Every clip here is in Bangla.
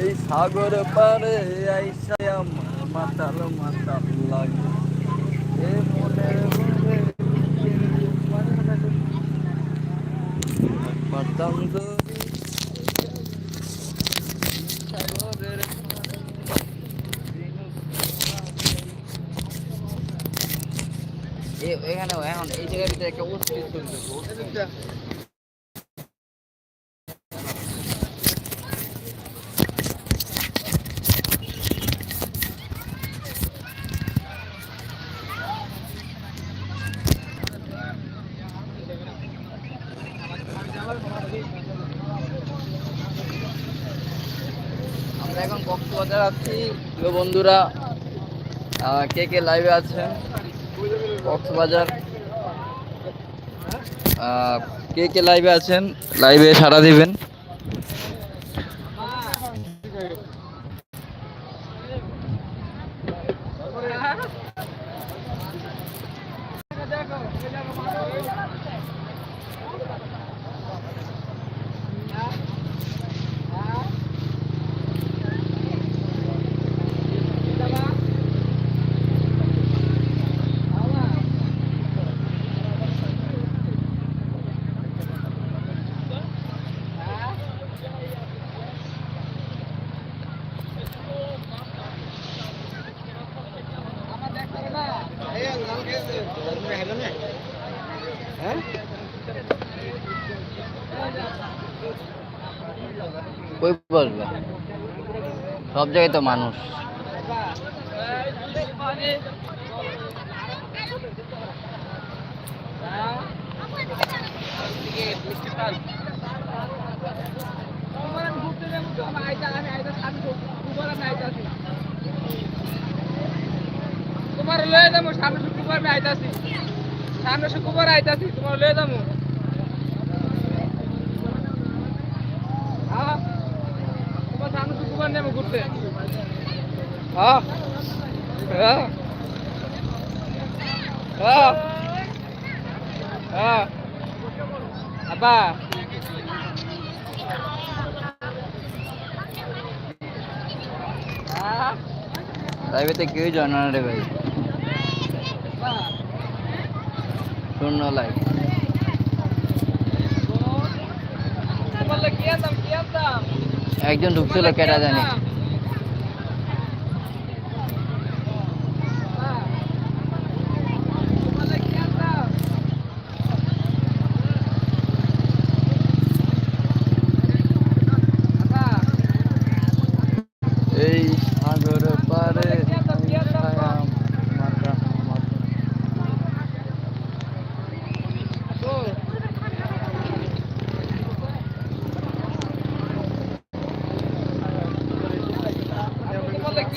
এই সাগর পারে আইসা মাতাল মাতাল লাগে। এ মনের মনে এখানে এখন এই জায়গার ভিতরে একটা অস্থির চলছে আমরা এখন রাখছি প্রিয় বন্ধুরা কে কে লাইভে আছেন? কক্সবাজার। কে কে লাইভে আছেন? লাইভে সাড়া দিবেন। জায়গায় তো মানুষ। তোমার লয়ে যাব, সামনে শুক্রবার আইতাছি। সামনে শুক্রবার আইতাছি, তোমার লয়ে যাব হ্যাঁ তোমার সামনে শুক্রবার নেব ঘুরতে হ্যাঁ হ্যাঁ হ্যাঁ হ্যাঁ আব্বা হ্যাঁ লাইভেতে কেউই জানা না রে ভাই শূন্য লাইভ বললে কি আনতাম কি একজন ঢুকছিল কেটা জানি এই সাগর পারে ছায়া মাথা মাথা।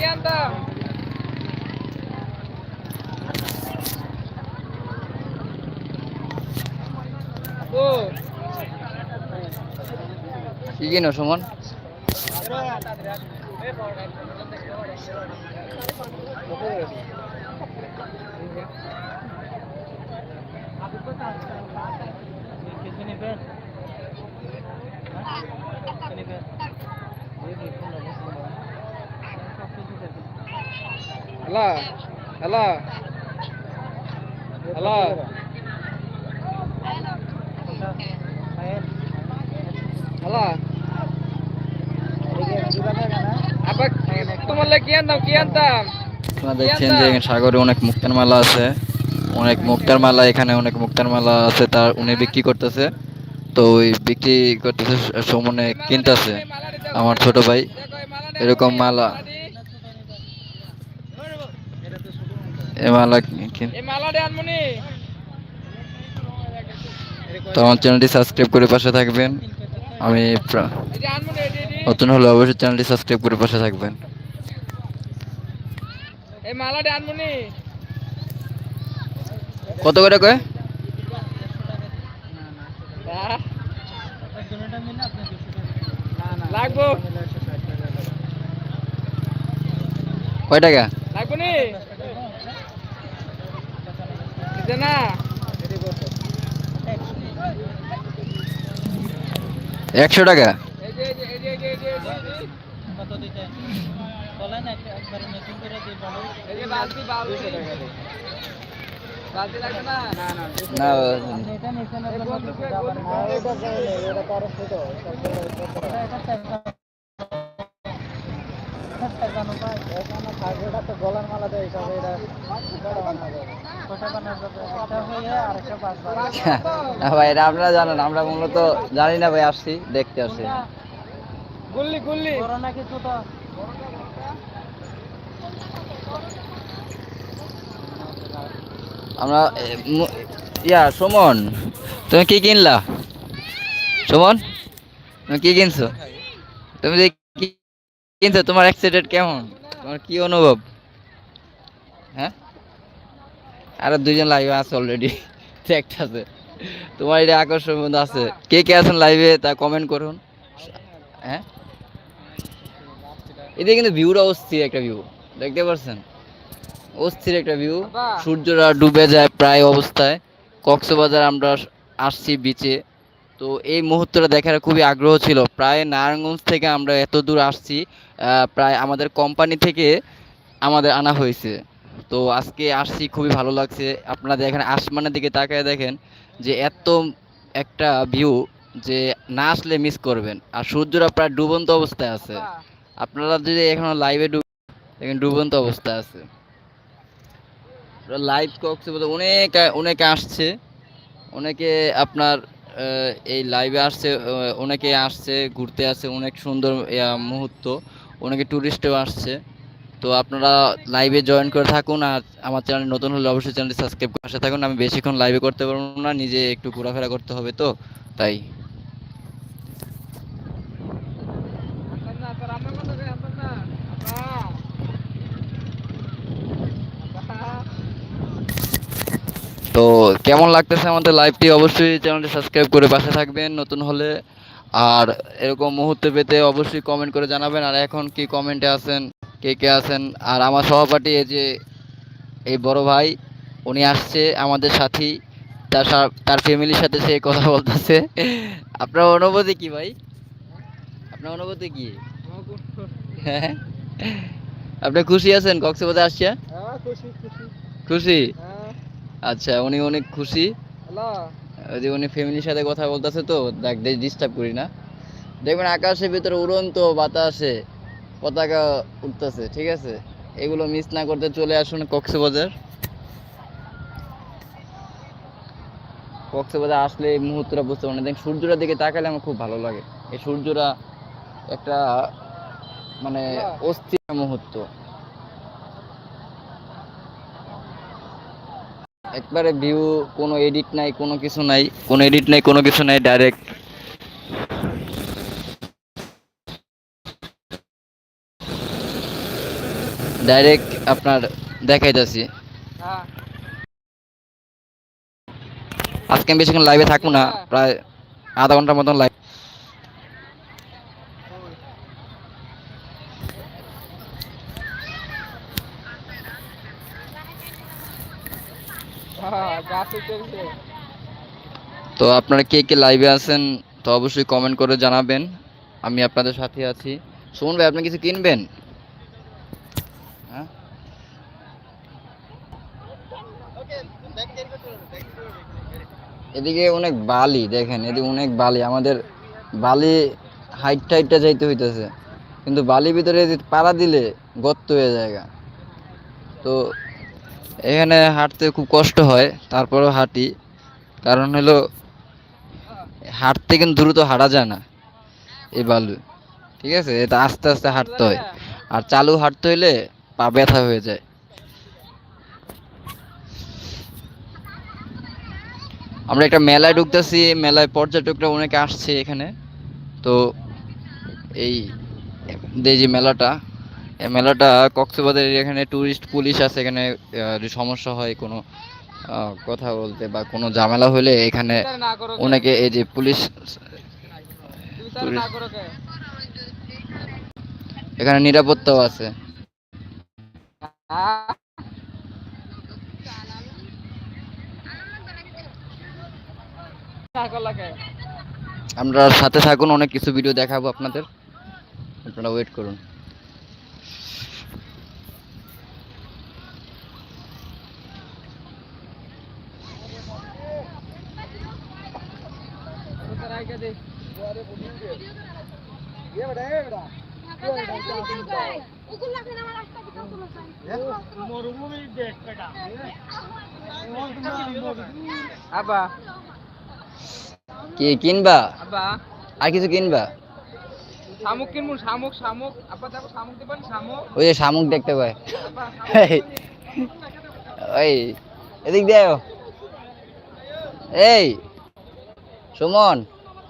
বললে কি আনতাম ও কি কিনো Suman hello hello hello hello আপা তোমার লাগে আনতাম? কি আনতাম? আপনারা দেখছেন যে সাগরে অনেক মুক্তার মালা আছে। অনেক মুক্তার মালা এখানে অনেক মুক্তার মালা আছে তার উনি বিক্রি করতেছে। তো ওই বিক্রি করতেছে সুমনে কিনতেছে। আমার ছোট ভাই এরকম মালা। এ মালা কিন- এই মালাটা আনমনি। তো আমার চ্যানেলটি সাবস্ক্রাইব করে পাশে থাকবেন। আমি নতুন হলে অবশ্যই চ্যানেলটি সাবস্ক্রাইব করে পাশে থাকবেন। কত করে কয়? লাগবো। কয় টাকা? লাগবো নি? হচ্ছে না? একশো টাকা? গলার মালা দেয় সব এটা ভাই এটা আপনারা জানেন আমরা মূলত জানি না ভাই আসছি দেখতে আসছি। গুল্লি গুল্লি। আমরা ইয়া সুমন তুমি কি কিনলা? সুমন তুমি কি কিনছো? তুমি যে কি কিনছো তোমার এক্সাইটেড কেমন? তোমার কি অনুভব? হ্যাঁ? আরে দুইজন লাইভে আছে অলরেডি আছে। তোমার এটা আকর্ষণ মধ্যে আছে। কে কে আছেন লাইভে তা কমেন্ট করুন। হ্যাঁ? এদিকে কিন্তু ভিউটা অস্থির একটা ভিউ দেখতে পাচ্ছেন অস্থির একটা ভিউ বাহ। সূর্যটা ডুবে যায় প্রায় অবস্থায়। কক্সবাজার আমরা আসছি বিচে তো এই মুহূর্তটা দেখার খুবই আগ্রহ ছিল। প্রায় নারায়ণগঞ্জ থেকে আমরা এত দূর আসছি প্রায় আমাদের কোম্পানি থেকে আমাদের আনা হয়েছে। তো আজকে আসছি খুবই ভালো লাগছে। আপনারা দেখেন আসমানের দিকে তাকায় দেখেন যে এত একটা ভিউ যে না আসলে মিস করবেন। আর সূর্যটা প্রায় ডুবন্ত অবস্থায় আছে। আপনারা যদি এখনও লাইভে ডুব দেখেন ডুবন্ত অবস্থায় আছে। লাইভ কক্সবাজার অনেক অনেকে আসছে। অনেকে আপনার এই লাইভে আসছে অনেকে আসছে ঘুরতে আসছে অনেক সুন্দর মুহূর্ত। অনেকে ট্যুরিস্টও আসছে। তো আপনারা লাইভে জয়েন করে থাকুন আর আমার চ্যানেল নতুন হলে অবশ্যই চ্যানেলটি সাবস্ক্রাইব করে থাকুন। আমি বেশিক্ষণ লাইভে করতে পারব না, নিজে একটু ঘোরাফেরা করতে হবে তো, তাই। তো কেমন লাগতেছে আমাদের লাইভটি অবশ্যই চ্যানেলটি সাবস্ক্রাইব করে পাশে থাকবেন নতুন হলে। আর এরকম মুহূর্তে পেতে অবশ্যই কমেন্ট করে জানাবেন। আর এখন কি কমেন্টে আছেন? কে কে আছেন? আর আমার সহপাঠী এই যে এই বড় ভাই উনি আসছে আমাদের সাথী। তার তার ফ্যামিলির সাথে সে কথা বলতেছে। আপনার অনুভূতি কি ভাই? আপনার অনুভূতি কি? হ্যাঁ। আপনি খুশি আছেন? কক্সবাজার আসছে? হ্যাঁ খুশি খুশি। খুশি? হ্যাঁ। আচ্ছা উনি অনেক খুশি। ওই যে উনি ফ্যামিলির সাথে কথা বলতেছে তো দেখ ডিস্টার্ব করি না। দেখবেন আকাশের ভিতরে উড়ন্ত বাতাসে পতাকা উঠতেছে ঠিক আছে? এগুলো মিস না করতে চলে আসুন কক্সবাজার। কক্সবাজার আসলে এই মুহূর্তটা বুঝতে পারেন দেখ সূর্যটার দিকে তাকালে আমার খুব ভালো লাগে। এই সূর্যটা একটা মানে অস্থির মুহূর্ত। একবারে ভিউ কোনো এডিট নাই কোনো কিছু নাই। কোনো এডিট নাই কোনো কিছু নাই ডাইরেক্ট ডাইরেক্ট আপনার দেখাইতেছি। হ্যাঁ আজকে আমি বেশিক্ষণ লাইভে থাকব না প্রায় আধা ঘণ্টার মতন লাইভ হ্যাঁ চলছে। তো আপনারা কে কে লাইভে আছেন তো অবশ্যই কমেন্ট করে জানাবেন। আমি আপনাদের সাথে আছি। সুমন ভাই আপনি কিছু কিনবেন? এদিকে অনেক বালি, দেখেন, এদিকে অনেক বালি। আমাদের বালি হাইট টাইটটা যাইতে হইতেছে। কিন্তু বালির ভিতরে পাড়া দিলে গর্ত হয়ে জায়গা তো এখানে হাঁটতে খুব কষ্ট হয়, তারপরেও হাঁটি। কারণ হলো, হাঁটতে কিন্তু দ্রুত হাঁটা যায় না এই বালু। ঠিক আছে? এটা আস্তে আস্তে হাঁটতে হয়। আর চালু হাঁটতে হইলে পা ব্যথা হয়ে যায়। আমরা একটা মেলায় ঢুকতেছি মেলায় পর্যটকরা অনেকে আসছে এখানে তো এই যে মেলাটা এই মেলাটা কক্সবাজারের এখানে টুরিস্ট পুলিশ আছে এখানে সমস্যা হয় কোনো কথা বলতে বা কোনো ঝামেলা হলে এখানে? অনেকে এই যে পুলিশ? এখানে নিরাপত্তাও আছে আমরা সাথে থাকুন অনেক কিছু ভিডিও দেখাবো আপনাদের। আপনারা ওয়েট করুন। আবা কি কিনবা? আর কিছু কিনবা? শামুক কিনবো শামুক শামুক। আব্বা দেখো শামুক দিবেন শামুক। ওই যে শামুক দেখতে পায় এই, এদিক দিয়ে এই সুমন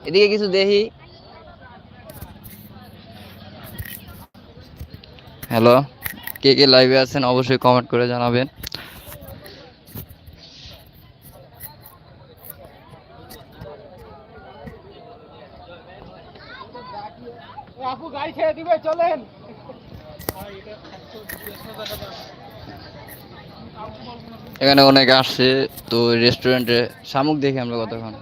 এদিকে কিছু দেখি। হ্যালো কে কে লাইভে আছেন অবশ্যই কমেন্ট করে জানাবেন। আপু গাড়ি ছেড়ে দিবে চলেন। এখানে অনেক আসছে তো রেস্টুরেন্টে শামুক দেখি আমরা কতক্ষণ।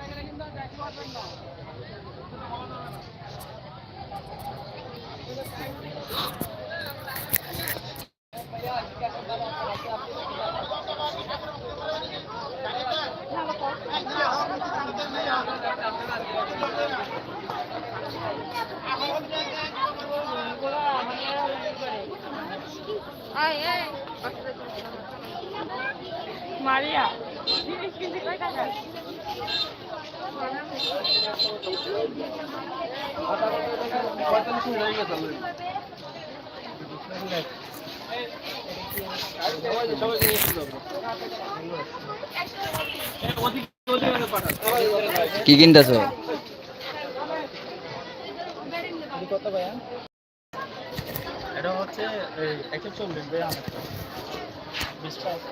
মারিয়া। জিনিস কিনতে কয় টাকা কি কিনতেছো? এটা হচ্ছে একশো চল্লিশ ভাই আমারটা বিশটা আছে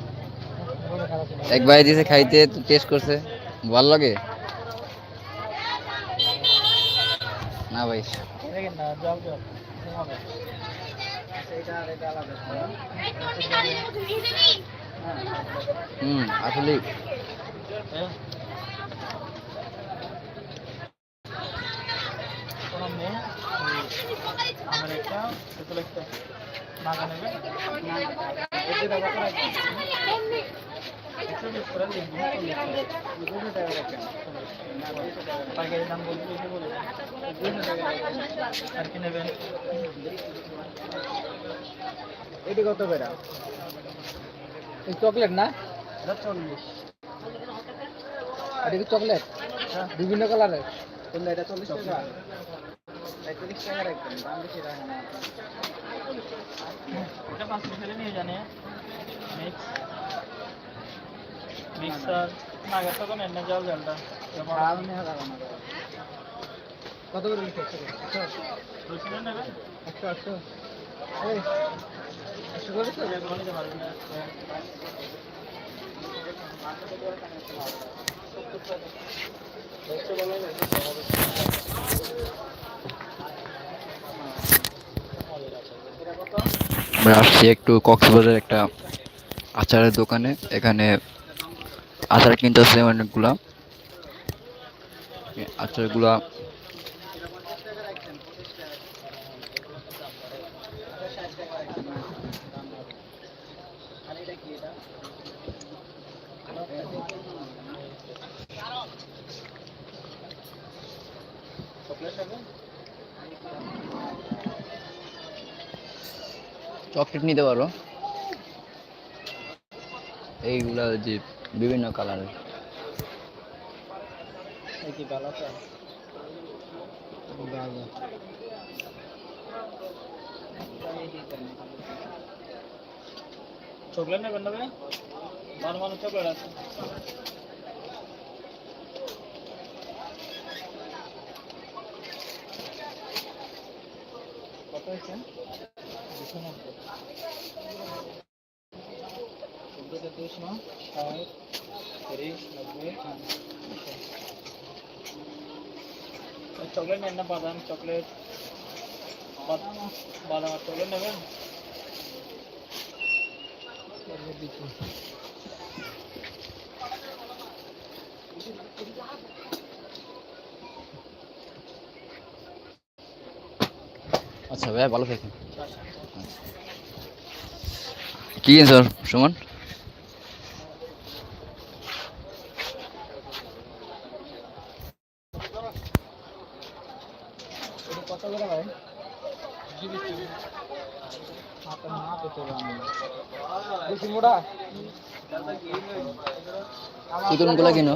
এক ভাই দিছে খাইতে টেস্ট করছে। ভালো লাগে? না ভাই। হুম আসলে আমার সেগুলো একটা নাগা পাইকারি দাম বলতে এটি কত বেড়া এই চকলেট না? চল্লিশ এটা কি চকলেট? বিভিন্ন কালারের। এটা চল্লিশ টাকা পঁয়ত্রিশ টাকা রাখবেন দাম বেশি রাখেন এটা পাঁচ মিনিটে নিয়ে জানে। মিক্স কত করে একশো আটশো একশো করে তো আমরা আসছি একটু কক্সবাজার একটা আচারের দোকানে। এখানে আচার কিনতেছে অনেকগুলা। এই আচারগুলা চকলেট নিতে পারো। এইগুলা যে বিভিন্ন কালারের। চকলেট নেবেন নেবে ভালো ভালো চকলেট আছে। কত হয়েছে? চোদ্দোটা দুশো ষাট তিরিশ নব্বই দুশো চকলেট নেন না বাদাম চকলেট বাদাম বাদাম আর চকলেট নেবেন আচ্ছা ভাই ভালো থাকেন কি স্যার সুমন এটা কত করে ভাই আপনার না পেতে বেশি মোটা চিকনগুলো কিনো?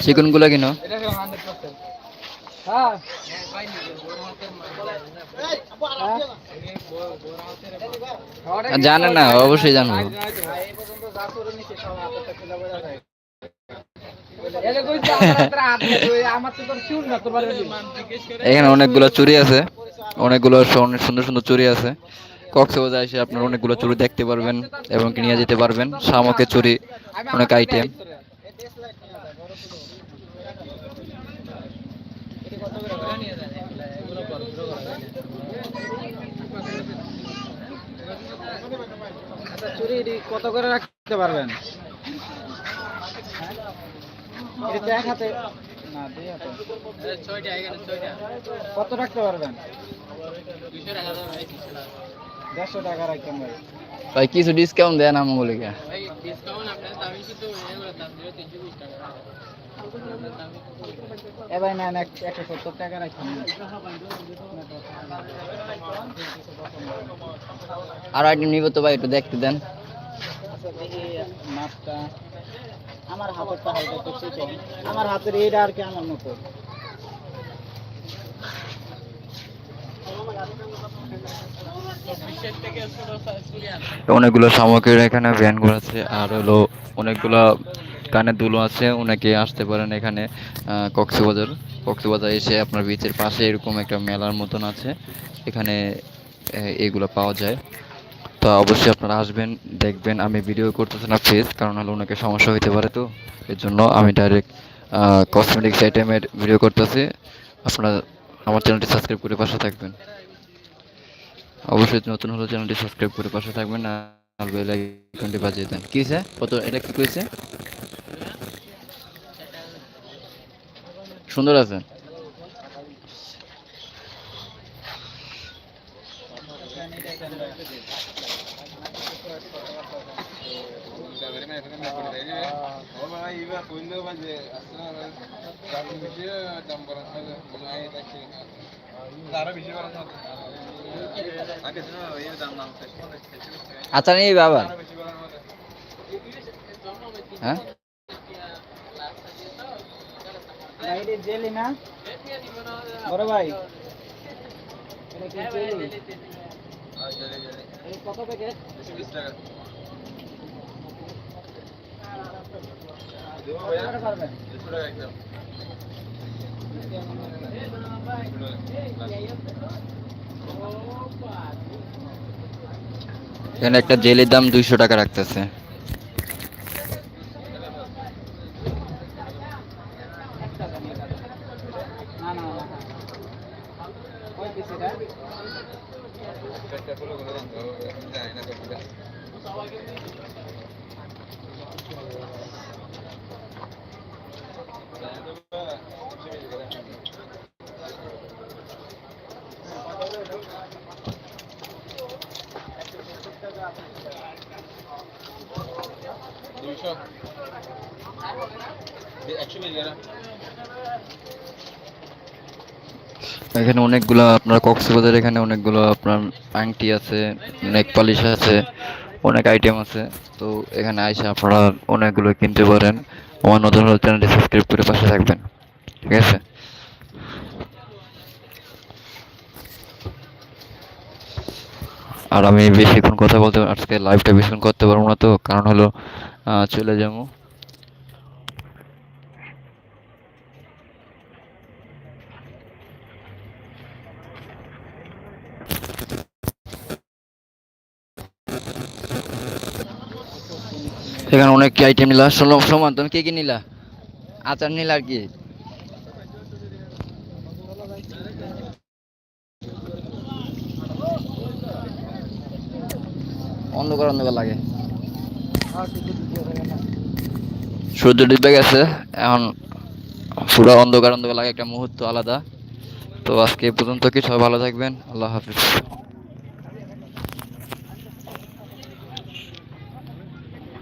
চিকনগুলো কিনো? হ্যাঁ। জানে না, অবশ্যই জানব। এখানে অনেকগুলো চুরি আছে। অনেকগুলো সন- সুন্দর সুন্দর চুরি আছে। কক্সবাজার এসে আপনার অনেকগুলো চুরি দেখতে পারবেন এবং কি নিয়ে যেতে পারবেন। শামুকের চুরি অনেক আইটেম চুরি কত করে রাখতে পারবেন? এক হাতে না দুই হাতে। কত রাখতে পারবেন? দেড়শো টাকা রাখতে ভাই ভাই কিছু ডিসকাউন্ট দেন আমগুলিকে। এ ভাই এক একশো সত্তর টাকা রাখছেন আর আইটেম নিব তো ভাই একটু দেখতে দেন। আচ্ছা মাছটা আমার হাতের হালকা একটু চিকন আমার হাতের এইটা আর কি আমার মতো। অনেকগুলো সামগ্রীর এখানে ভ্যানগুলো আছে, আর হলো অনেকগুলো কানের দুলো আছে, অনেকে আসতে পারেন এখানে কক্সবাজার। কক্সবাজার এসে আপনার বিচের পাশে এরকম একটা মেলার মতন আছে, এখানে এগুলো পাওয়া যায়। তো অবশ্যই আপনারা আসবেন, দেখবেন। আমি ভিডিও করতেছি না ফেস কারণ হলো ওনাকে সমস্যা হতে পারে তো। এর জন্য আমি ডাইরেক্ট কসমেটিক্স আইটেমের ভিডিও করতেছি। আপনারা আমার চ্যানেলটি সাবস্ক্রাইব করে পাশে থাকবেন। অবশ্যই নতুন হলে চ্যানেলটি সাবস্ক্রাইব করে পাশে থাকবেন আর বেল আইকনটি বাজিয়ে দেন। কি স্যার কত, এটা কি কইছে? সুন্দর আছে আচ্ছা নেই বাবা হ্যাঁ? জেলি না বড় ভাই। কত প্যাকেট করে পারবেন এখানে একটা জেলের দাম দুইশো টাকা রাখতেছে। এখানে অনেকগুলো আপনার কক্সবাজার, এখানে অনেকগুলো আপনার আংটি আছে পালিশ আছে, অনেক আইটেম আছে। তো এখানে আপনারা অনেকগুলো কিনতে পারেন। আমার নতুন চ্যানেলটি সাবস্ক্রাইব করে পাশে থাকবেন। ঠিক আছে? আর আমি বেশিক্ষণ কথা বলতে আজকে লাইভটা বেশিক্ষণ করতে পারব না তো, কারণ হলো চলে যাব। এখানে অনেক কি আইটেম নিলা? সমান, তুমি কে কি নিলা? আচার নিলা আর কি? অন্ধকার অন্ধকার লাগে। সূর্য ডুবে গেছে, এখন পুরো অন্ধকার অন্ধকার লাগে, একটা মুহূর্ত আলাদা। তো আজকে পর্যন্ত কি, সবাই ভালো থাকবেন, আল্লাহ হাফিজ।